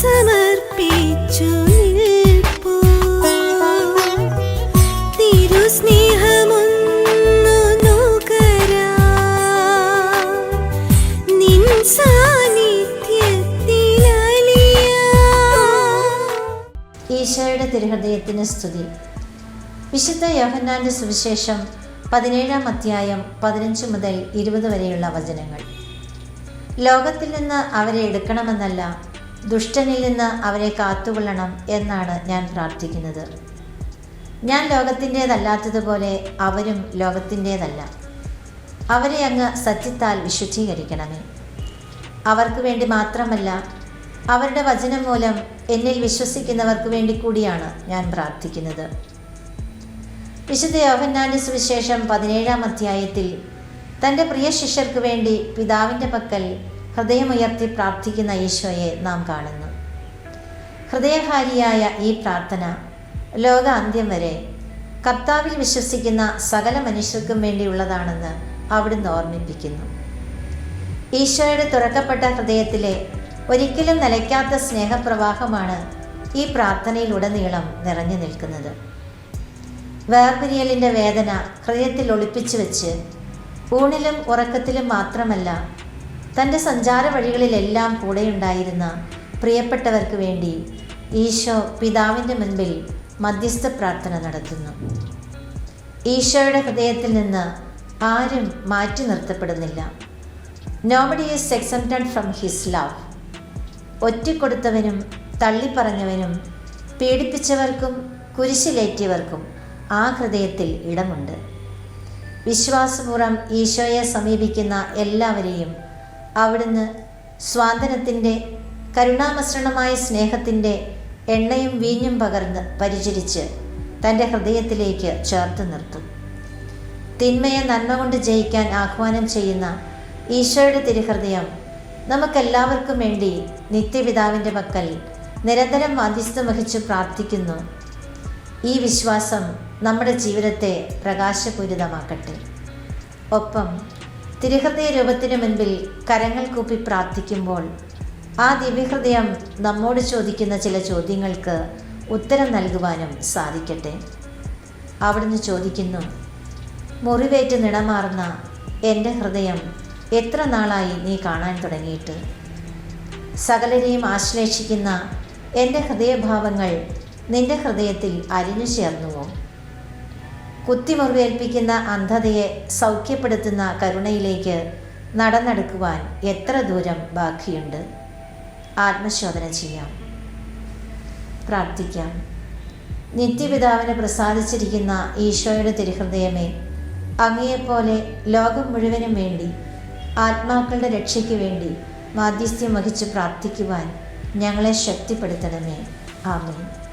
സമർപ്പിച്ചു നിൽപ്പൂ തിരുസ്നേഹമൊന്നു നോക്കരാ. നിൻ ഈശോയുടെ തിരുഹൃദയത്തിന് സ്തുതി. വിശുദ്ധ യോഹന്നാന്റെ സുവിശേഷം പതിനേഴാം അധ്യായം പതിനഞ്ച് മുതൽ ഇരുപത് വരെയുള്ള വചനങ്ങൾ. ലോകത്തിൽ നിന്ന് അവരെ എടുക്കണമെന്നല്ല ദുഷ്ടനിൽ നിന്ന് അവരെ കാത്തുകൊള്ളണം എന്നാണ് ഞാൻ പ്രാർത്ഥിക്കുന്നത്. ഞാൻ ലോകത്തിന്റേതല്ലാത്തതുപോലെ അവരും ലോകത്തിന്റേതല്ല. അവരെ അങ്ങ് സത്യത്താൽ വിശുദ്ധീകരിക്കണമേ. അവർക്ക് വേണ്ടി മാത്രമല്ല അവരുടെ വചനം മൂലം എന്നിൽ വിശ്വസിക്കുന്നവർക്ക് വേണ്ടി കൂടിയാണ് ഞാൻ പ്രാർത്ഥിക്കുന്നത്. വിശുദ്ധ യോഹന്നാന്റെ സുവിശേഷം പതിനേഴാം അധ്യായത്തിൽ തന്റെ പ്രിയ ശിഷ്യർക്ക് വേണ്ടി പിതാവിന്റെ പക്കൽ ഹൃദയമുയർത്തി പ്രാർത്ഥിക്കുന്ന ഈശോയെ നാം കാണുന്നു. ഹൃദയഹാരിയായ ഈ പ്രാർത്ഥന ലോക അന്ത്യം വരെ കർത്താവിൽ വിശ്വസിക്കുന്ന സകല മനുഷ്യർക്കും വേണ്ടിയുള്ളതാണെന്ന് അവിടുന്ന് ഓർമ്മിപ്പിക്കുന്നു. ഈശോയുടെ തുറക്കപ്പെട്ട ഹൃദയത്തിലെ ഒരിക്കലും നിലയ്ക്കാത്ത സ്നേഹപ്രവാഹമാണ് ഈ പ്രാർത്ഥനയിലുടനീളം നിറഞ്ഞു നിൽക്കുന്നത്. വേർപിരിയലിന്റെ വേദന ഹൃദയത്തിൽ ഒളിപ്പിച്ചു വെച്ച് ഊണിലും ഉറക്കത്തിലും മാത്രമല്ല തന്റെ സഞ്ചാര വഴികളിലെല്ലാം കൂടെയുണ്ടായിരുന്ന പ്രിയപ്പെട്ടവർക്ക് വേണ്ടി ഈശോ പിതാവിന്റെ മുൻപിൽ മധ്യസ്ഥ പ്രാർത്ഥന നടത്തുന്നു. ഈശോയുടെ ഹൃദയത്തിൽ നിന്ന് ആരും മാറ്റി നിർത്തപ്പെടുന്നില്ല. Nobody is exempted from his love ഒറ്റിക്കൊടുത്തവനും തള്ളിപ്പറഞ്ഞവനും പീഡിപ്പിച്ചവർക്കും കുരിശിലേറ്റിയവർക്കും ആ ഹൃദയത്തിൽ ഇടമുണ്ട്. വിശ്വാസപൂർവം ഈശോയെ സമീപിക്കുന്ന എല്ലാവരെയും അവിടുന്ന് സ്വാതന്ത്ര്യത്തിന്റെ കരുണാമസൃണമായ സ്നേഹത്തിന്റെ എണ്ണയും വീഞ്ഞും പകർന്ന് പരിചരിച്ച് തന്റെ ഹൃദയത്തിലേക്ക് ചേർത്ത് നിർത്തും. തിന്മയെ നന്മ കൊണ്ട് ജയിക്കാൻ ആഹ്വാനം ചെയ്യുന്ന ഈശോയുടെ തിരുഹൃദയം നമുക്കെല്ലാവർക്കും വേണ്ടി നിത്യപിതാവിന്റെ മക്കൾ നിരന്തരം മധ്യസ്ഥം വഹിച്ചു പ്രാർത്ഥിക്കുന്നു. ഈ വിശ്വാസം നമ്മുടെ ജീവിതത്തെ പ്രകാശപൂരിതമാക്കട്ടെ. ഒപ്പം തിരുഹൃദയ രൂപത്തിന് മുൻപിൽ കരങ്ങൾ കൂപ്പി പ്രാർത്ഥിക്കുമ്പോൾ ആ ദിവ്യഹൃദയം നമ്മോട് ചോദിക്കുന്ന ചില ചോദ്യങ്ങൾക്ക് ഉത്തരം നൽകുവാനും സാധിക്കട്ടെ? അവിടുന്ന് ചോദിക്കുന്നു മുറിവേറ്റ് നിണമാർന്ന എന്റെ ഹൃദയം എത്ര നാളായി നീ കാണാൻ തുടങ്ങിയിട്ട്? സകലരെയും ആശ്ലേഷിക്കുന്ന എന്റെ ഹൃദയഭാവങ്ങൾ നിന്റെ ഹൃദയത്തിൽ അരിഞ്ഞു ചേർന്നുവോ? കുത്തിമുറിവേൽപ്പിക്കുന്ന അന്ധതയെ സൗഖ്യപ്പെടുത്തുന്ന കരുണയിലേക്ക് നടന്നെടുക്കുവാൻ എത്ര ദൂരം ബാക്കിയുണ്ട്? ആത്മശോധന ചെയ്യാം. പ്രാർത്ഥിക്കാം. നിത്യപിതാവിന് പ്രസാദിച്ചിരിക്കുന്ന ഈശോയുടെ തിരുഹൃദയമേ അങ്ങയെപ്പോലെ ലോകം മുഴുവനും വേണ്ടി ആത്മാക്കളുടെ രക്ഷയ്ക്ക് വേണ്ടി മാധ്യസ്ഥ്യം വഹിച്ച് പ്രാർത്ഥിക്കുവാൻ ഞങ്ങളെ ശക്തിപ്പെടുത്തണമേ. ആമേൻ.